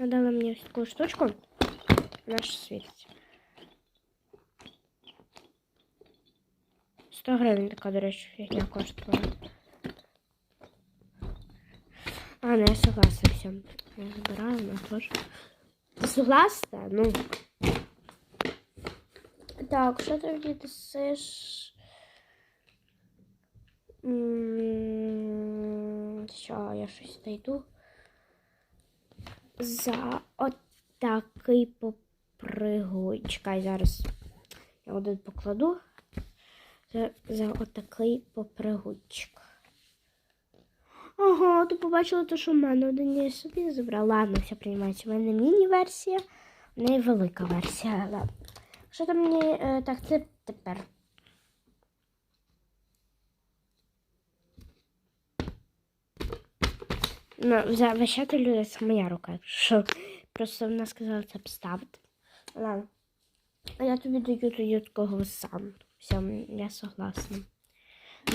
надала мені ось таку штучку. Вона ж світить. 100 гривень така, до речі, фігня. А, ну я согласна, все. Я забираю, вона теж. Согласна? Ну. Так, що ти мені дасиш? М, Що, я щось знайду? За отакий попригуй. Чекай, зараз я один покладу. За, за отакий попригуйчик. Ага, ти побачила те, що в мене один я собі забрала. Ладно, все приймається. У мене міні-версія, в неї велика версія. Ладно. Що там мені. е, так, це тепер. Ну, за вещателю це моя рука. Що просто вона сказала це обставити. Ладно. А я тобі даю тоді такого сам. Все, я согласна.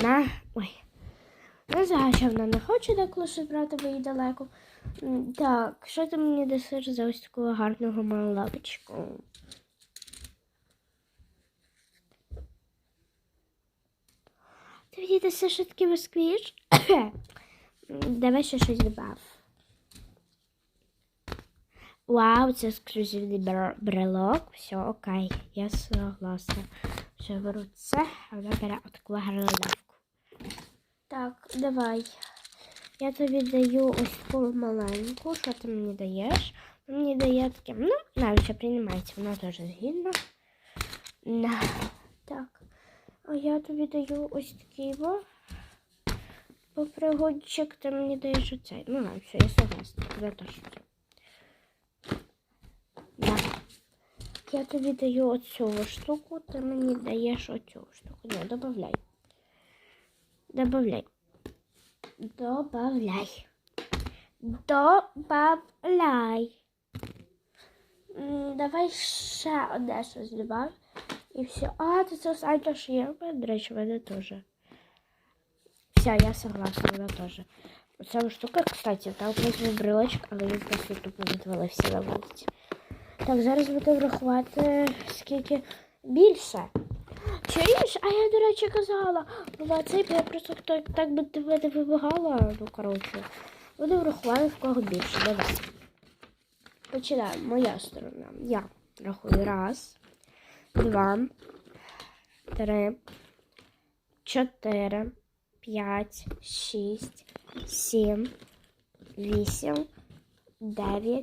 На. Ой. Не знаю, що вона не хоче деколи щось брати, бо їй далеко. Так, що ти мені дасиш за ось такого гарного малавочку? Ти мені дасиш такий москвіж? Давай ще щось добав. Вау, це ексклюзивний бр- брелок. Все, окей, я согласна. Все, беру це, а вона бере отаку гарну лавку. Так, давай. Я тобі даю ось таку маленьку. Що ти мені даєш? Мені дає таке, ну, навіть приймається, вона теж згідна. Так. А я тобі даю ось такий во. Попригодчик, ти мені даєш оцей. Ну, ладно, все, я согласна. Я теж. Да. Я тобі даю оцю штуку, ти мені даєш оцю штуку. Ні, добавляй. Добавляй. Добавляй. Добавляй. Давай ще одне щось добав. І все. А, ти це останнє, що є. До речі, в мене теж. Все, я согласна, вона теж. Оця штука, кстати, там возьму брелочок, але він просто тупо відвалився на вулиці. Так, зараз буду врахувати скільки більше. Чуєш? А я, до речі, казала. Була цей, я просто так, так би тебе не вибагала. Ну, коротше. Буду врахувати в кого більше. Давай. Починаємо. Моя сторона. Я рахую. Раз, два, три, чотири, п'ять, шість, сім, вісім, дев'ять.